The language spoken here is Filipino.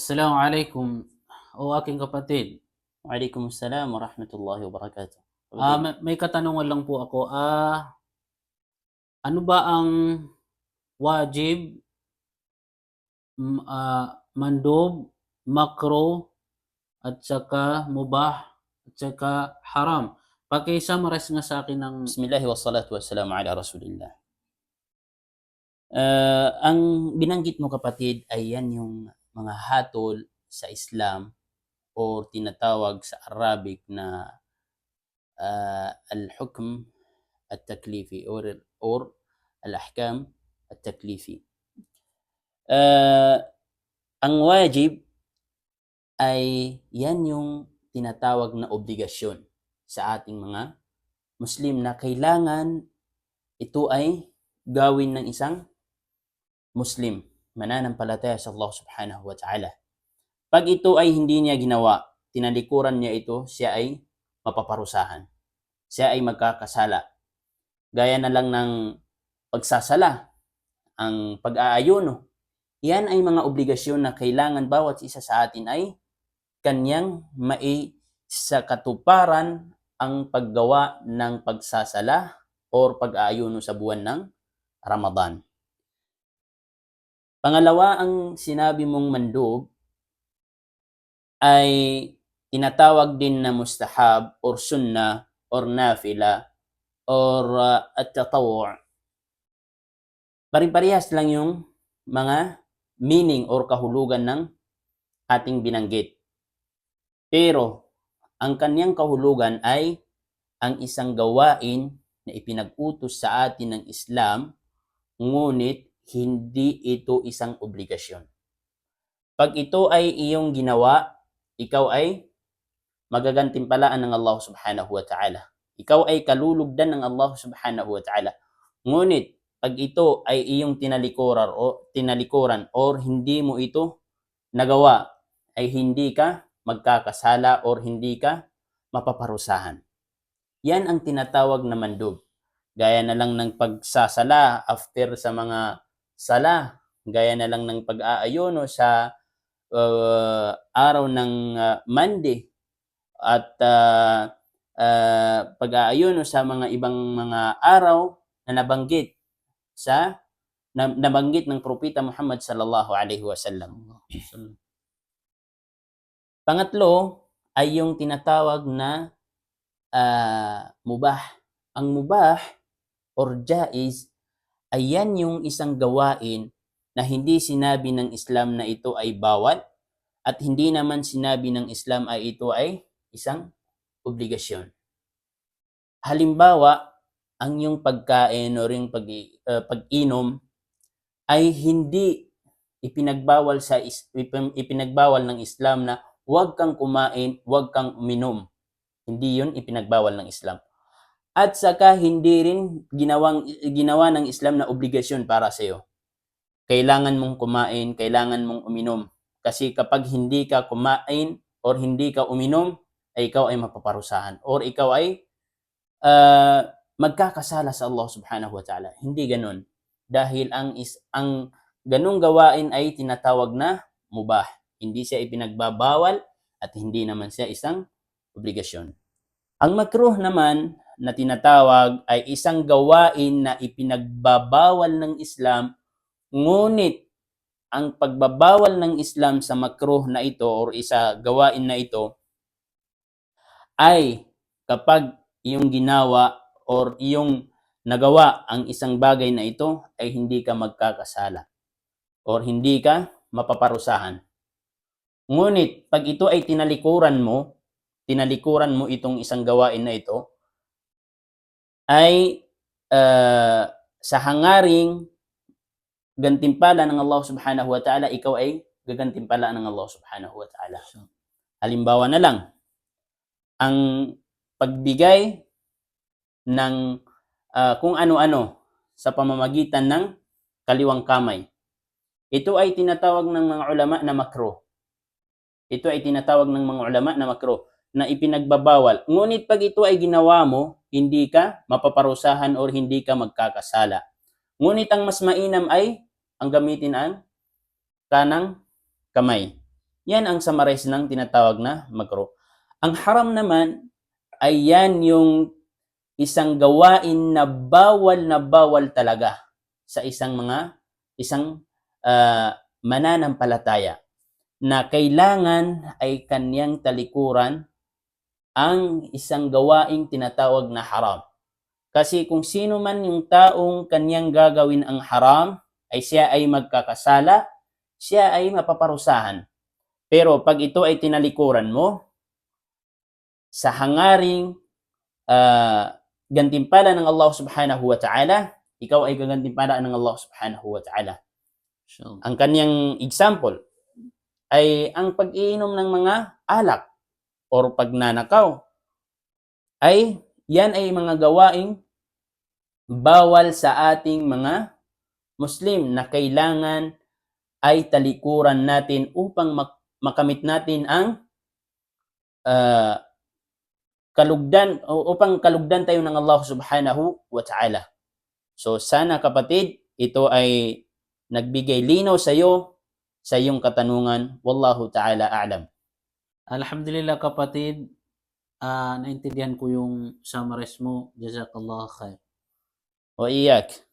Assalamu alaikum o aking kapatid. Waalaikum salam wa rahmatullahi wa barakatuh. Ah, may, may katanungan lang po ako. Ah, ano ba ang wajib, m- ah, mandub, makro, at saka mubah, at saka haram? Paki-summarize nga sa akin ng Bismillah wa salatu wa salamu ala rasulillah. Ah, ang binanggit mo kapatid ay yan yung mga hatol sa Islam o tinatawag sa Arabic na ah, al-hukm at-taklifi or, or al-ahkam at-taklifi. Ah, ang wajib ay yan yung tinatawag na obligasyon sa ating mga Muslim na kailangan ito ay gawin ng isang Muslim, mananampalataya sa Allah subhanahu wa ta'ala. Pag ito ay hindi niya ginawa, tinalikuran niya ito, siya ay mapaparusahan. Siya ay magkakasala. Gaya na lang ng pagsasala, ang pag-aayuno. Yan ay mga obligasyon na kailangan bawat isa sa atin ay kanyang mai sa katuparan ang paggawa ng pagsasala or pag-aayuno sa buwan ng Ramadan. Pangalawa, ang sinabi mong mandub ay tinatawag din na mustahab or sunnah or nafila or uh, at-tatawu'. Pari-parehas lang yung mga meaning or kahulugan ng ating binanggit. Pero ang kanyang kahulugan ay ang isang gawain na ipinag-utos sa atin ng Islam, ngunit hindi ito isang obligasyon. Pag ito ay iyong ginawa, ikaw ay magagantimpalaan ng Allah subhanahu wa ta'ala. Ikaw ay kalulugdan ng Allah subhanahu wa ta'ala. Ngunit, pag ito ay iyong tinalikuran o tinalikuran or hindi mo ito nagawa, ay hindi ka magkakasala or hindi ka mapaparusahan. Yan ang tinatawag na mandub. Gaya na lang ng pagsasala after sa mga sala. Gaya na lang ng pag-aayono sa uh, araw ng uh, Monday at uh, uh, pag-aayono sa mga ibang mga araw na nabanggit sa na, nabanggit ng propeta Muhammad sallallahu alaihi wasallam. Pangatlo ay yung tinatawag na uh, mubah. Ang mubah or jaiz ay yan yung isang gawain na hindi sinabi ng Islam na ito ay bawal at hindi naman sinabi ng Islam ay ito ay isang obligasyon. Halimbawa, ang yung pagkain o ring pag, uh, pag-inom ay hindi ipinagbawal sa ipinagbawal ng Islam na huwag kang kumain, huwag kang uminom. Hindi 'yun ipinagbawal ng Islam. At saka hindi rin ginawang ginawa ng Islam na obligasyon para sa iyo. Kailangan mong kumain, kailangan mong uminom. Kasi kapag hindi ka kumain or hindi ka uminom, ay ikaw ay mapaparusahan or ikaw ay uh, magkakasala sa Allah Subhanahu wa Ta'ala. Hindi ganoon. Dahil ang is ang ganung gawain ay tinatawag na mubah. Hindi siya ipinagbabawal at hindi naman siya isang obligasyon. Ang makruh naman na tinatawag ay isang gawain na ipinagbabawal ng Islam ngunit ang pagbabawal ng Islam sa makruh na ito or isa gawain na ito ay kapag iyong ginawa or iyong nagawa ang isang bagay na ito ay hindi ka magkakasala or hindi ka mapaparusahan. Ngunit pag ito ay tinalikuran mo, tinalikuran mo itong isang gawain na ito, ay uh, sa hangaring gantimpala ng Allah subhanahu wa ta'ala, ikaw ay gagantimpala ng Allah subhanahu wa ta'ala. Halimbawa na lang, ang pagbigay ng uh, kung ano-ano sa pamamagitan ng kaliwang kamay. Ito ay tinatawag ng mga ulama na makro. Ito ay tinatawag ng mga ulama na makro na ipinagbabawal. Ngunit pag ito ay ginawa mo, hindi ka mapaparusahan or hindi ka magkakasala. Ngunit ang mas mainam ay ang gamitin ang kanang kamay. Yan ang summarize ng tinatawag na makro. Ang haram naman ay yan yung isang gawain na bawal na bawal talaga sa isang mga isang ah, mananampalataya na kailangan ay kanyang talikuran ang isang gawaing tinatawag na haram. Kasi kung sino man yung taong kanyang gagawin ang haram, ay siya ay magkakasala, siya ay mapaparusahan. Pero pag ito ay tinalikuran mo, sa hangaring ah, gantimpala ng Allah subhanahu wa ta'ala, ikaw ay gagantimpala ng Allah subhanahu wa ta'ala. Inshallah. Ang kanyang example ay ang pag-iinom ng mga alak or pagnanakaw ay yan ay mga gawaing bawal sa ating mga Muslim na kailangan ay talikuran natin upang mak- makamit natin ang ah, kalugdan upang kalugdan tayo ng Allah Subhanahu wa Ta'ala. So sana kapatid, ito ay nagbigay linaw sa iyo sa iyong katanungan. Wallahu ta'ala a'lam. Alhamdulillah kapatid, ah naintindihan ko yung summarize mo. Jazakallah khair. Wa iyak.